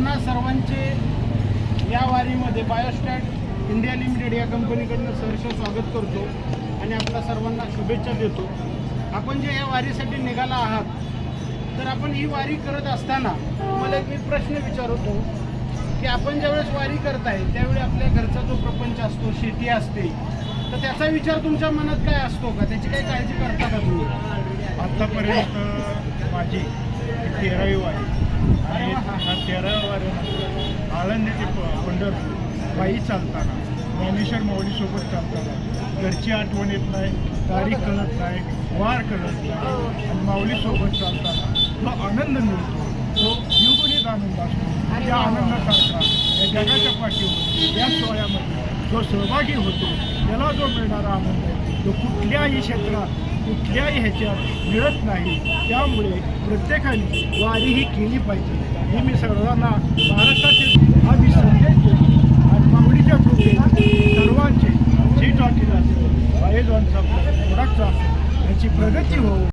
आपणा सर्वांचे या वारीमध्ये बायोस्टॅट इंडिया लिमिटेड या कंपनीकडनं सहर्ष स्वागत करतो आणि आपल्या सर्वांना शुभेच्छा देतो. आपण जे या वारीसाठी निघाला आहात तर आपण ही वारी करत असताना मला एक मी प्रश्न विचारतो की आपण ज्यावेळेस वारी करताय त्यावेळी आपल्या घरचा जो प्रपंच असतो शेती असते तर त्याचा विचार तुमच्या मनात काय असतो का? त्याची काही काळजी करता का तुम्ही? आत्तापर्यंत माझी तेरावी वारी. आणि ह्या तेराव्या वारीनंतर आळंदी पंढरपूर पायी चालताना ज्ञानेश्वर माऊलीसोबत चालताना घरची आठवण येत नाही तारीख कळत नाही वार कळत नाही आणि माऊलीसोबत चालताना जो आनंद मिळतो तो युगुणित आनंद असतो त्या आनंदासारखा या जगाच्या पाठीवर या सोहळ्यामध्ये जो सहभागी होतो त्याला जो मिळणारा आनंद आहे. तो कुठल्याही क्षेत्रात कुठल्याही ह्याच्यात मिळत नाही. त्यामुळे प्रत्येकाने वारी ही केली पाहिजे. ही मी सर्वांना महाराष्ट्रातील हा मी संदेश देतो. आणि मागणीच्या कृपेने सर्वांचे जी टॉकीला असेल बायोजॉनचा प्रोडक्टचा असेल याची प्रगती होऊ.